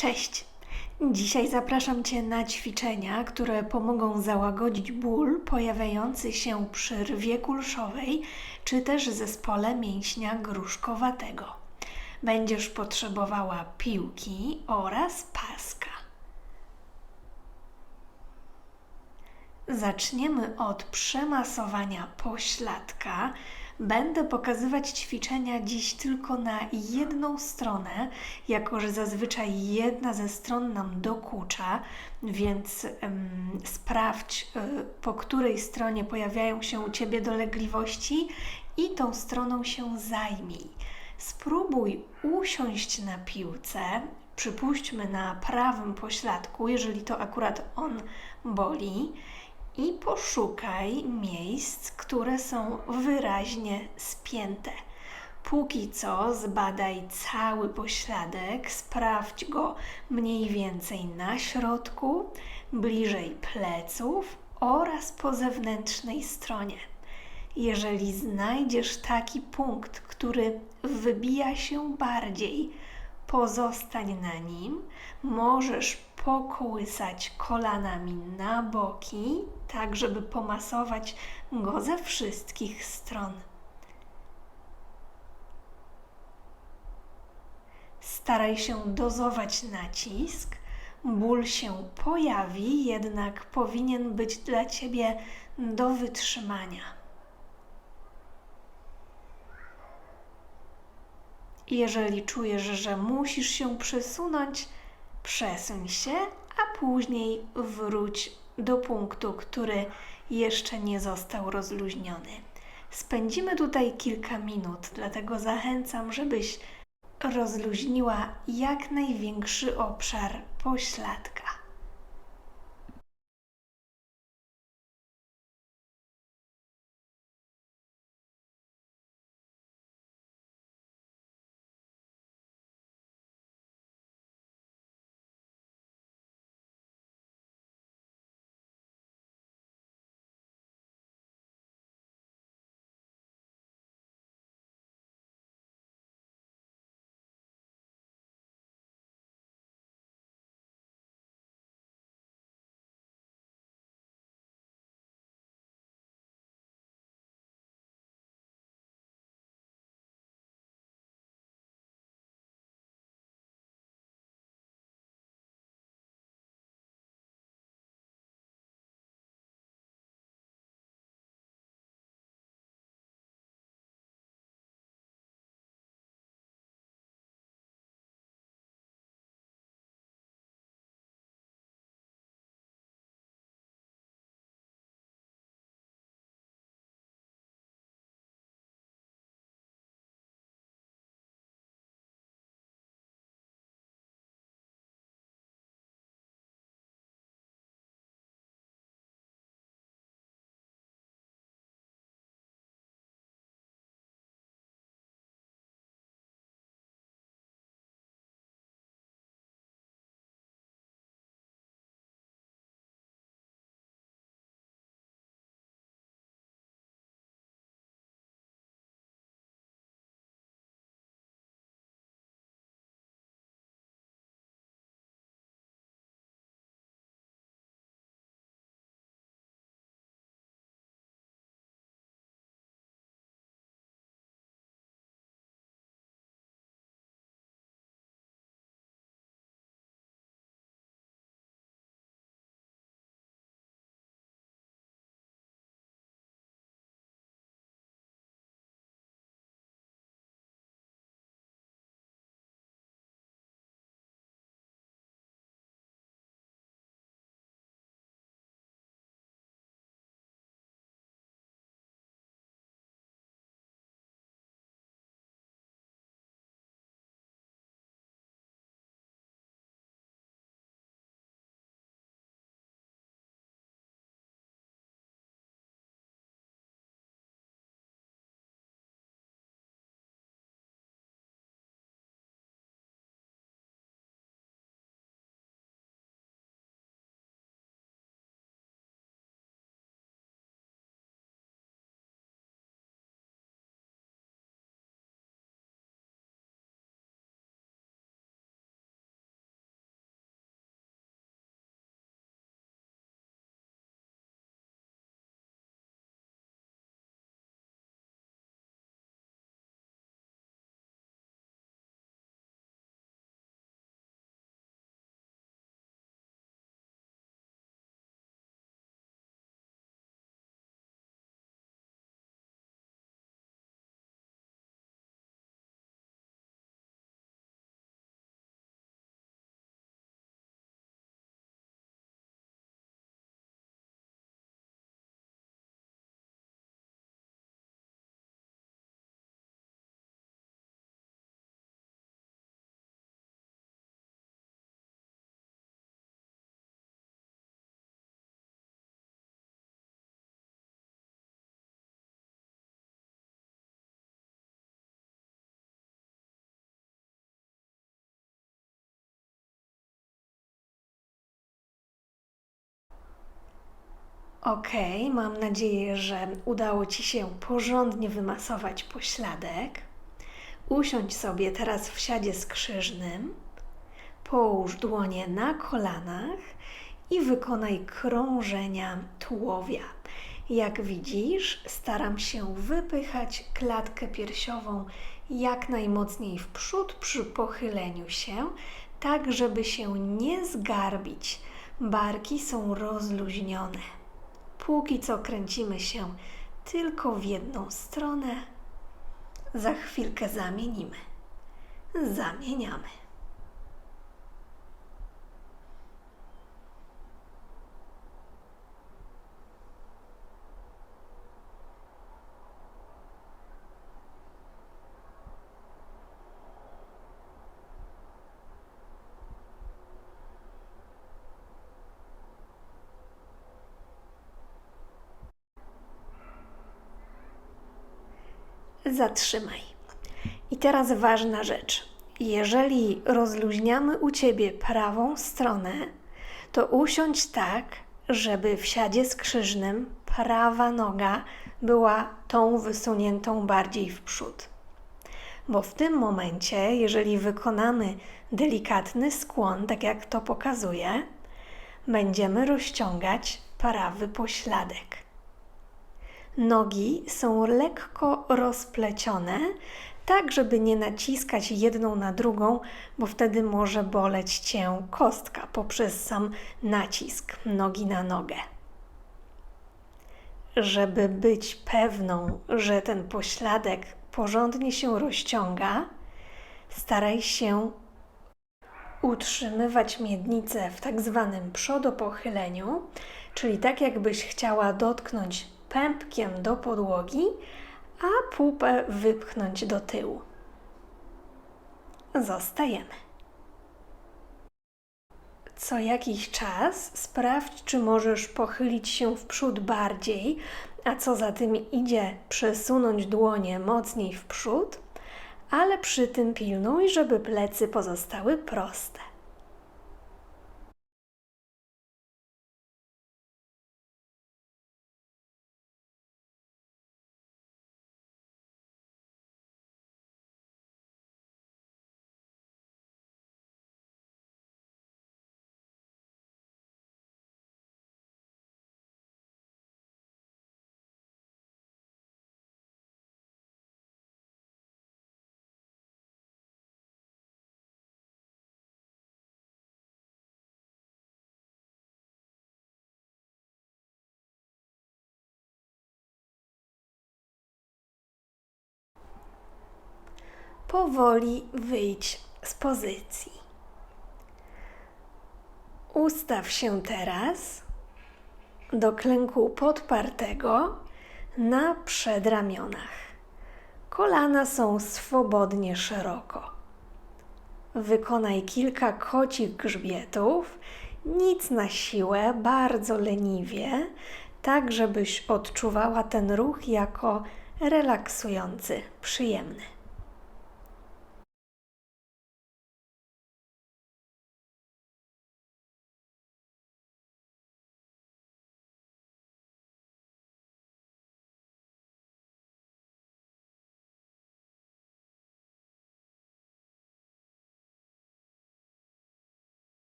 Cześć! Dzisiaj zapraszam Cię na ćwiczenia, które pomogą załagodzić ból pojawiający się przy rwie kulszowej czy też zespole mięśnia gruszkowatego. Będziesz potrzebowała piłki oraz paska. Zaczniemy od przemasowania pośladka. Będę pokazywać ćwiczenia dziś tylko na jedną stronę, jako że zazwyczaj jedna ze stron nam dokucza, więc sprawdź, y, po której stronie pojawiają się u Ciebie dolegliwości i tą stroną się zajmij. Spróbuj usiąść na piłce, przypuśćmy na prawym pośladku, jeżeli to akurat on boli i poszukaj miejsc, które są wyraźnie spięte. Póki co zbadaj cały pośladek, sprawdź go mniej więcej na środku, bliżej pleców oraz po zewnętrznej stronie. Jeżeli znajdziesz taki punkt, który wybija się bardziej, pozostań na nim. Możesz pokołysać kolanami na boki, tak żeby pomasować go ze wszystkich stron. Staraj się dozować nacisk. Ból się pojawi, jednak powinien być dla ciebie do wytrzymania. Jeżeli czujesz, że musisz się przesunąć, przesuń się, a później wróć do punktu, który jeszcze nie został rozluźniony. Spędzimy tutaj kilka minut, dlatego zachęcam, żebyś rozluźniła jak największy obszar pośladka. Okej, mam nadzieję, że udało Ci się porządnie wymasować pośladek. Usiądź sobie teraz w siadzie skrzyżnym, połóż dłonie na kolanach i wykonaj krążenia tułowia. Jak widzisz, staram się wypychać klatkę piersiową jak najmocniej w przód przy pochyleniu się, tak żeby się nie zgarbić. Barki są rozluźnione. Póki co kręcimy się tylko w jedną stronę. Za chwilkę zamienimy. Zamieniamy. Zatrzymaj. I teraz ważna rzecz. Jeżeli rozluźniamy u ciebie prawą stronę, to usiądź tak, żeby w siadzie skrzyżnym prawa noga była tą wysuniętą bardziej w przód. Bo w tym momencie, jeżeli wykonamy delikatny skłon, tak jak to pokazuję, będziemy rozciągać prawy pośladek. Nogi są lekko rozplecione, tak żeby nie naciskać jedną na drugą, bo wtedy może boleć cię kostka poprzez sam nacisk nogi na nogę. Żeby być pewną, że ten pośladek porządnie się rozciąga, staraj się utrzymywać miednicę w tak zwanym przodopochyleniu, czyli tak jakbyś chciała dotknąć pępkiem do podłogi, a pupę wypchnąć do tyłu. Zostajemy. Co jakiś czas sprawdź, czy możesz pochylić się w przód bardziej, a co za tym idzie, przesunąć dłonie mocniej w przód, ale przy tym pilnuj, żeby plecy pozostały proste. Powoli wyjdź z pozycji. Ustaw się teraz do klęku podpartego na przedramionach. Kolana są swobodnie szeroko. Wykonaj kilka kocich grzbietów, nic na siłę, bardzo leniwie, tak żebyś odczuwała ten ruch jako relaksujący, przyjemny.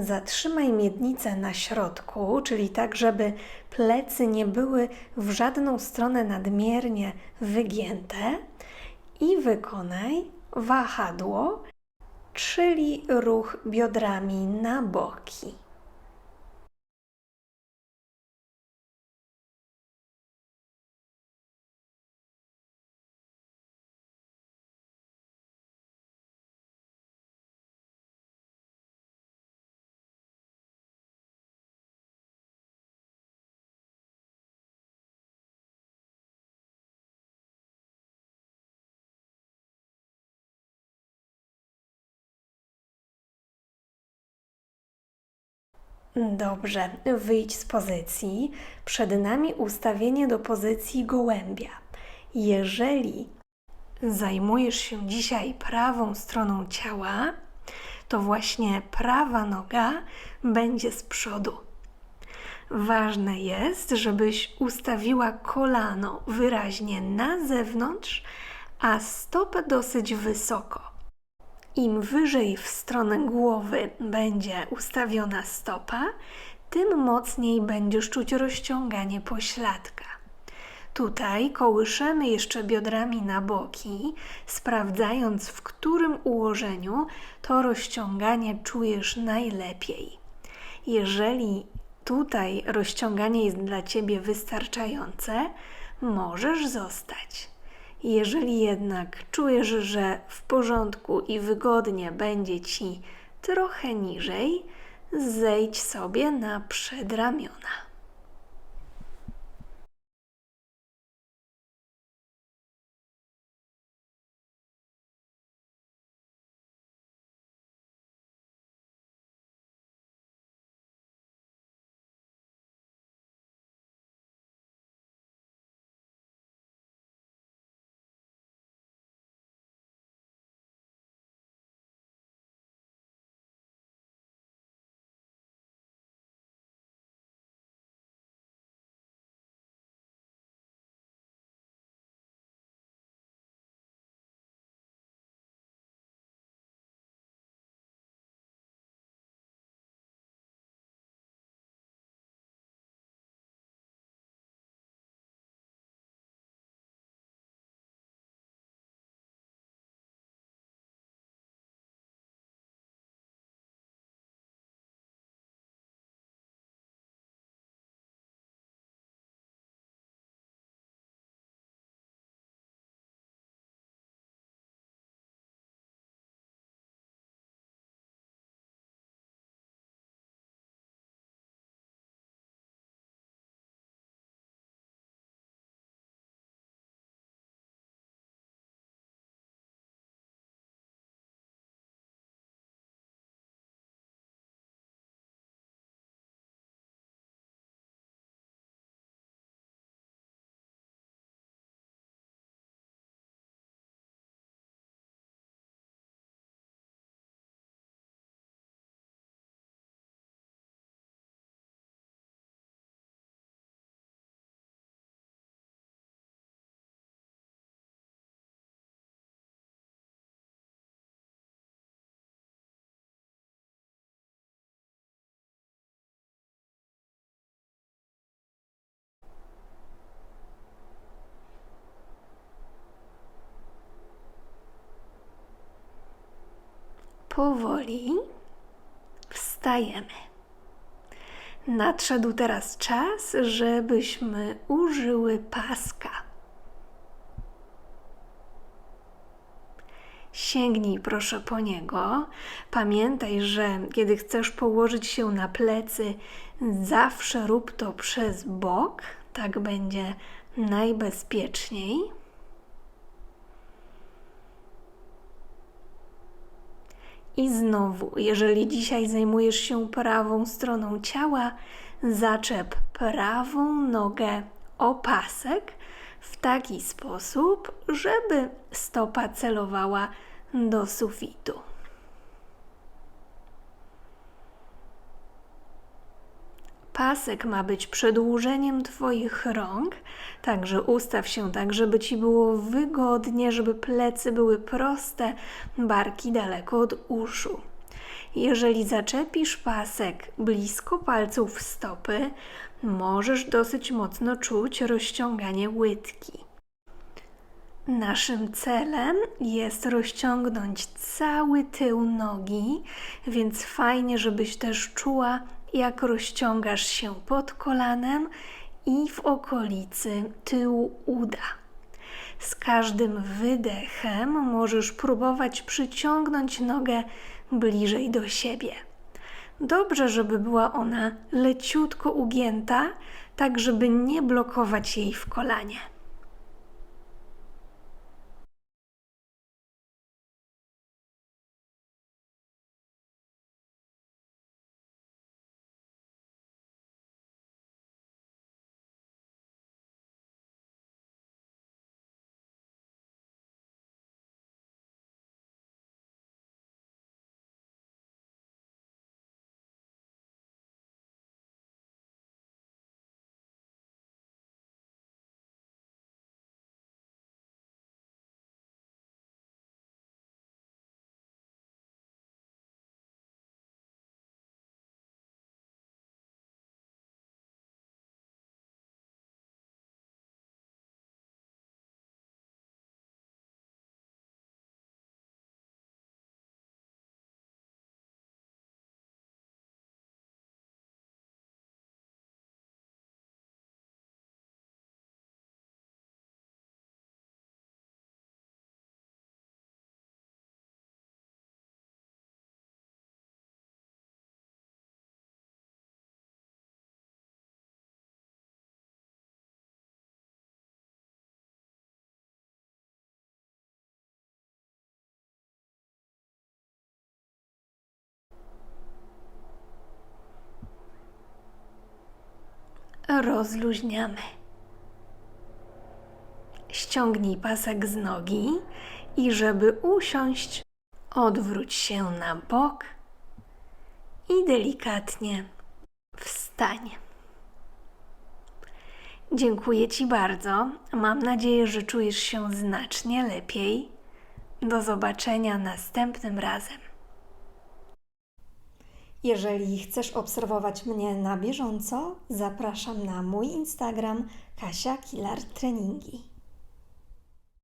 Zatrzymaj miednicę na środku, czyli tak, żeby plecy nie były w żadną stronę nadmiernie wygięte i wykonaj wahadło, czyli ruch biodrami na boki. Dobrze, wyjdź z pozycji. Przed nami ustawienie do pozycji gołębia. Jeżeli zajmujesz się dzisiaj prawą stroną ciała, to właśnie prawa noga będzie z przodu. Ważne jest, żebyś ustawiła kolano wyraźnie na zewnątrz, a stopę dosyć wysoko. Im wyżej w stronę głowy będzie ustawiona stopa, tym mocniej będziesz czuć rozciąganie pośladka. Tutaj kołyszemy jeszcze biodrami na boki, sprawdzając w którym ułożeniu to rozciąganie czujesz najlepiej. Jeżeli tutaj rozciąganie jest dla Ciebie wystarczające, możesz zostać. Jeżeli jednak czujesz, że w porządku i wygodnie będzie Ci trochę niżej, zejdź sobie na przedramiona. Powoli wstajemy. Nadszedł teraz czas, żebyśmy użyły paska. Sięgnij proszę po niego. Pamiętaj, że kiedy chcesz położyć się na plecy, zawsze rób to przez bok, tak będzie najbezpieczniej. I znowu, jeżeli dzisiaj zajmujesz się prawą stroną ciała, zaczep prawą nogę o pasek w taki sposób, żeby stopa celowała do sufitu. Pasek ma być przedłużeniem Twoich rąk, także ustaw się tak, żeby Ci było wygodnie, żeby plecy były proste, barki daleko od uszu. Jeżeli zaczepisz pasek blisko palców stopy, możesz dosyć mocno czuć rozciąganie łydki. Naszym celem jest rozciągnąć cały tył nogi, więc fajnie, żebyś też czuła jak rozciągasz się pod kolanem i w okolicy tyłu uda. Z każdym wydechem możesz próbować przyciągnąć nogę bliżej do siebie. Dobrze, żeby była ona leciutko ugięta, tak żeby nie blokować jej w kolanie. Rozluźniamy. Ściągnij pasek z nogi i żeby usiąść, odwróć się na bok i delikatnie wstań. Dziękuję Ci bardzo. Mam nadzieję, że czujesz się znacznie lepiej. Do zobaczenia następnym razem. Jeżeli chcesz obserwować mnie na bieżąco, zapraszam na mój Instagram Kasia Kilar Treningi.